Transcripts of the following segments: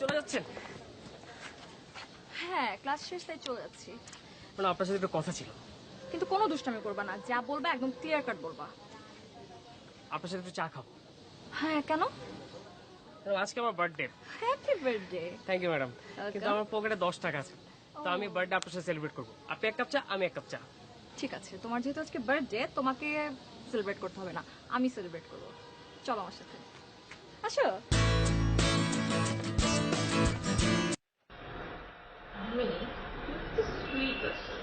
চলে যাচ্ছেন? হ্যাঁ ক্লাস শেষ তাই চলে যাচ্ছি। মানে আপনার সাথে একটু কথা ছিল। কিন্তু কোনো দুষ্টামি করবা না যা বলবা একদম ক্লিয়ার কাট বলবা। আপনার সাথে একটু চা খাব। হ্যাঁ কেন? আজকে আমার birthday happy birthday thank you madam কিন্তু আমার পকেটে দশ টাকা আছে। তো আমি বার্থডে আপনার সাথে সেলিব্রেট করব। আপনি এক কাপ চা আমি এক কাপ চা। ঠিক আছে তোমার যেহেতু আজকে বার্থডে তোমাকে সেলিব্রেট করতে হবে না। আমি সেলিব্রেট করব। চলো আমার সাথে। আসো।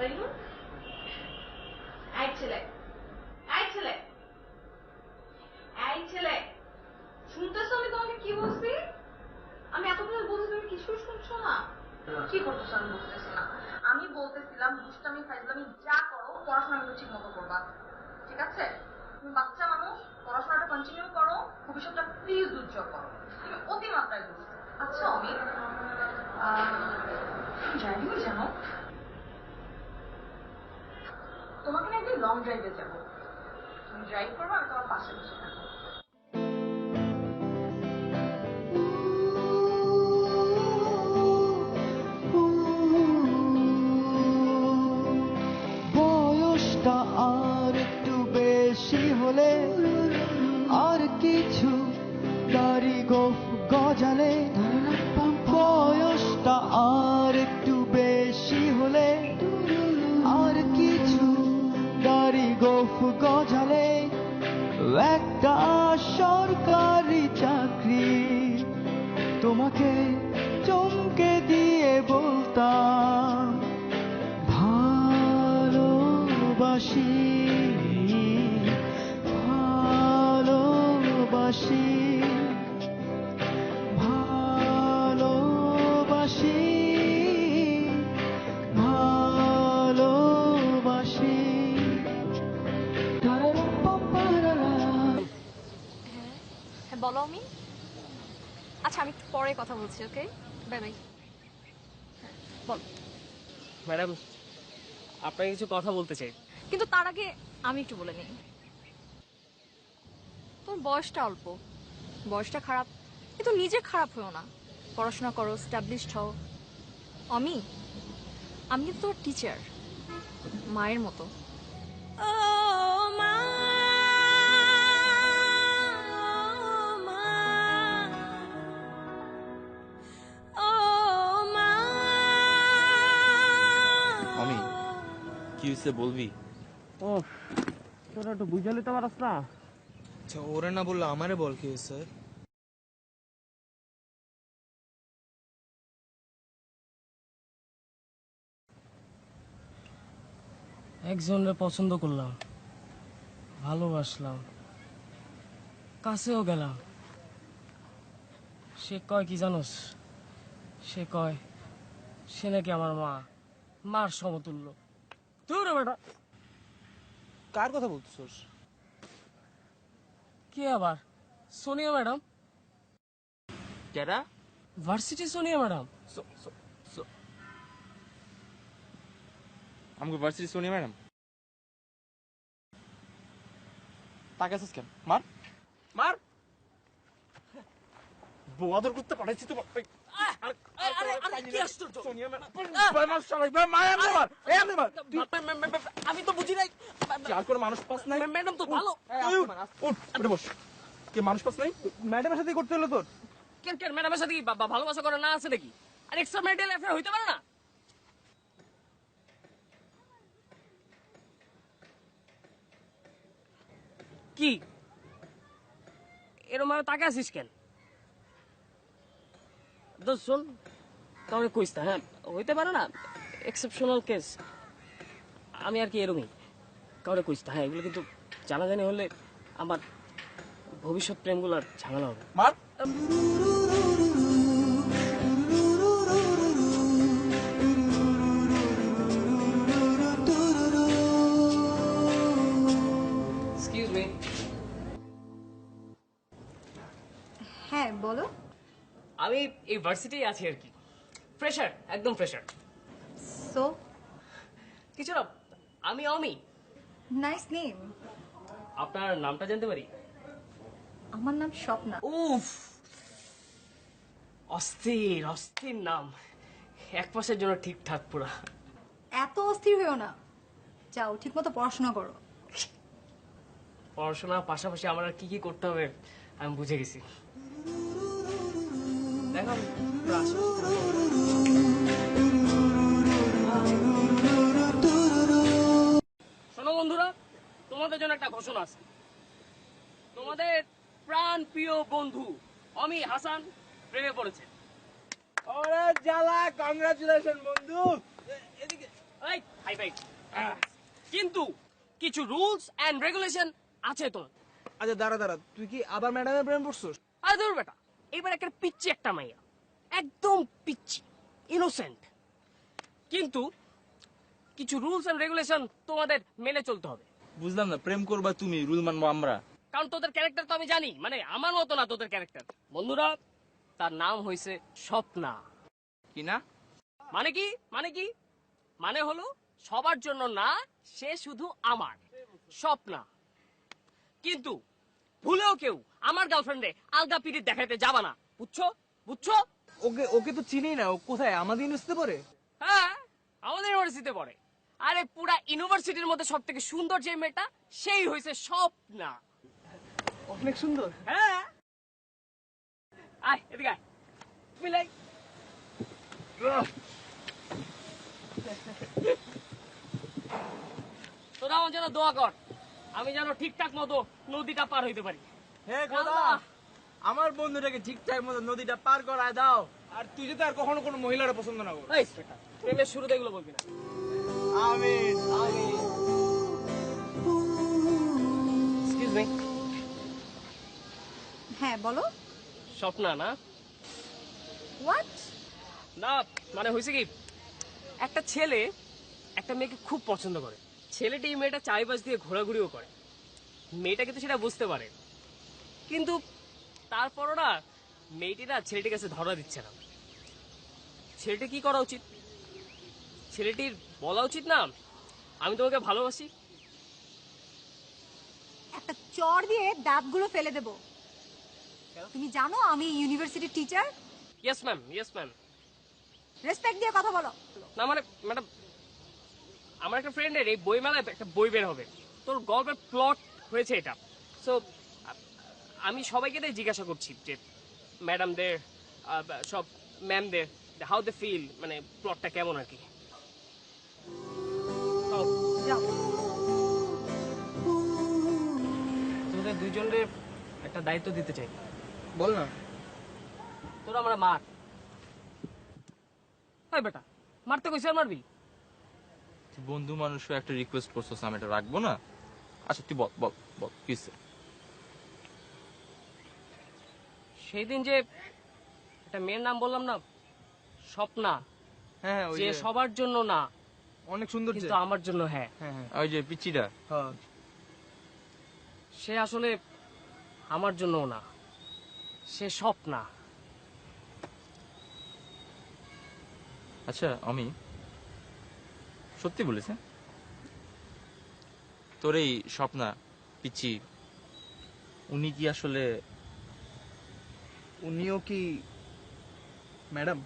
তাই না এই ছেলে এই ছেলে এই ছেলে। শুনতেছো আমি তোমাকে কি বলছি? আমি এতক্ষণ বলছি তুমি কিছু শুনছো না। কি করতেছো আমি বুঝতেছি না। আমি বলতেছিলাম দুষ্টামি ফাইজলামি যা করো পড়াশোনা কিন্তু ঠিক মতো করবা। ঠিক আছে? তুমি বাচ্চা মানুষ পড়াশোনাটা কন্টিনিউ করো ভবিষ্যৎটা প্লিজ উজ্জ্বল করো। তুমি অতিমাত্রায় দুষ্ট। আচ্ছা অমিত। ড্রাইভিং জানো তোমাকে না একদিন লং ড্রাইভে যাব। তুমি ড্রাইভ করব আর তোমার পাশে বসে থাকব। একটা সরকারি চাকরি। তোমাকে আচ্ছা আমি একটু পরে কথা বলছি ওকে? বাই বাই বল। ম্যাডাম আপনাকে কিছু কথা বলতে চাই। কিন্তু তার আগে আমি একটু বলে নিই। তোর বয়সটা অল্প। বয়সটা খারাপ। কিন্তু নিজে খারাপ হয়েও না। পড়াশোনা করো স্টাবলিশড হও। আমি? আমি কিন্তু তোর টিচার মায়ের মতো। হয়েছে বলবি? ও তোরা একটু বুঝালে তো পারস না? আচ্ছা ওরে না বলল আমারে বল কি হয়েছে? একজনের পছন্দ করলাম ভালোবাসলাম কাছেও গেলাম। সে কয় কি জানোস? সে কয় সে নাকি আমার মা মার সমতুল্য। তুই রে বেটা। কার কথা বলতেছস? কি আবার? সোনিয়া ম্যাডাম। কেডা ভার্সিটি সোনিয়া ম্যাডাম। আমাকে ভার্সিটি সোনিয়া ম্যাডাম? তাকে আছিস কেন? মার। মার। বোয়াদর করতে পাঠাইছি তো ভালোবাসা করা না আছে নাকি আর এক্সট্রা ম্যারিটাল অ্যাফেয়ার হইতে পারে না কি এরম তাকে আসিস কেন জন কাউরে কইস না হ্যাঁ? হইতে পারে না এক্সেপশনাল কেস আমি আর কি এরমই কাউরে কইস হ্যাঁ? এগুলো কিন্তু জানাজানি হলে আমার ভবিষ্যৎ প্রেমগুলো ঝামেলা হবে হ্যাঁ বলো। আমি এই ভার্সিটি আছি আর কি। ফ্রেশার একদম ফ্রেশার সো কিছু না আমি অমি। নাইস নেম আপনার নামটা জানতে পারি? আমার নাম স্বপ্না। উফ! অস্থির অস্থির নাম। এক পাশের জন্য ঠিকঠাক পুরা। এত অস্থির হয়েও না। যাও ঠিক মতো পড়াশোনা করো। পড়াশোনার পাশাপাশি আমার আর কি কি করতে হবে আমি বুঝে গেছি। শোনো বন্ধুরা তোমাদের জন্য একটা ঘোষণা আছে। তোমাদের প্রাণ প্রিয় বন্ধু অমি হাসান প্রেমে পড়েছে। ওরে জ্বালা কংগ্রাচুলেশন বন্ধু। এদিকে এই, হাই ফাই। কিন্তু কিছু রুলস এন্ড রেগুলেশন আছে তো। আচ্ছা দাঁড়া দাঁড়া তুই কি আবার ম্যাডামের প্রেম পড়ছস? আরে ধর বেটা। এবার একটা পিচ্ছি একটা মাইয়া। একদম পিচ্ছি ইনোসেন্ট কিন্তু কিছু রুলস এন্ড রেগুলেশন তোমাদের মেনে চলতে হবে। বুঝলাম না প্রেম করবা তুমি রুল মানবো আমরা। কারণ তোদের ক্যারেক্টার তো আমি জানি মানে আমার মতো না তোদের ক্যারেক্টার বন্ধুরা তার নাম হয়েছে স্বপ্না। কি না? মানে কি? মানে কি? মানে হলো সবার জন্য না সে শুধু আমার স্বপ্না। কিন্তু ভুলেও কেউ আমার গার্লফ্রেন্ডে আলগা পিরিত দেখাইতে যাবা না। বুঝছ? বুঝছ? ওকে ওকে তো চিনি না ও কোথায়? আমাদের ইউনিভার্সিটিতে পড়ে? হ্যাঁ আমাদের ইউনিভার্সিটিতে পড়ে। আরে পুরা ইউনিভার্সিটির মধ্যে সব থেকে সুন্দর যে মেয়েটা সেই হয়েছে স্বপ্না। অনেক সুন্দর। হ্যাঁ। আয় এদিকে আয়। মিলাই তোরা আমার জন্য দোয়া কর আমি যেন ঠিকঠাক মতো নদীটা পার হইতে পারি। হে আল্লাহ। আমার বন্ধুটাকে ঠিকঠাক মতো নদীটা পার করায় দাও। আর তুই যদি আর কখনো কোনো মহিলার পছন্দ না কর এই, প্রেমের শুরুতে এগুলো বলবি না। আমিন এক্সকিউজ মি হ্যাঁ বলো। স্বপ্না না? হোয়াট না মানে হয়েছে কি একটা ছেলে একটা মেয়েকে খুব পছন্দ করে। ছেলেটি মেয়েটা চারিপাশ দিয়ে ঘোরাঘুরিও করে। মেয়েটা কিন্তু সেটা বুঝতে পারে। কিন্তু তারপরও না মেয়েটি না ছেলেটির কাছে ধরা দিচ্ছে না। ছেলেটি কি করা উচিত? ছেলেটির বলা উচিত না আমি তোমাকে ভালোবাসি। একটা চর দিয়ে দাঁতগুলো ফেলে দেব। তুমি জানো আমি ইউনিভার্সিটির teacher? Yes ma'am yes ma'am respect দিয়ে কথা বলো। না মানে ম্যাডাম আমার একটা ফ্রেন্ডের এই বই মেলায় একটা বই বের হবে। তোর গল্পের প্লট হয়েছে এটা। সো আমি সবাইকে তাই জিজ্ঞাসা করছি যে ম্যাডামদের সব ম্যামদের হাউ দে ফিল মানে প্লটটা কেমন আর কি? যাও তোদের দুইজনের একটা দায়িত্ব দিতে চাই। বল না। তোরা আমরা মার। হয় বেটা মারতে কইছি আর মারবি? বন্ধু মানুষ একটা রিকোয়েস্ট করছস আমি এটা রাখব না? আচ্ছা তুই বল বল বল কিসে সেই দিন যে একটা মেয়ের নাম বললাম না স্বপ্না হ্যাঁ হ্যাঁ ওই যে যে সবার জন্য না অনেক সুন্দর যে। কিন্তু আমার জন্য হ্যাঁ। হ্যাঁ হ্যাঁ। ওই যে পিচিটা হ্যাঁ। সে আসলে আমার জন্যও না সে স্বপ্না। আচ্ছা আমি সত্যি বলেছে তোর এই স্বপ্না পিচি উনি কি আসলে উনিও কি ম্যাডাম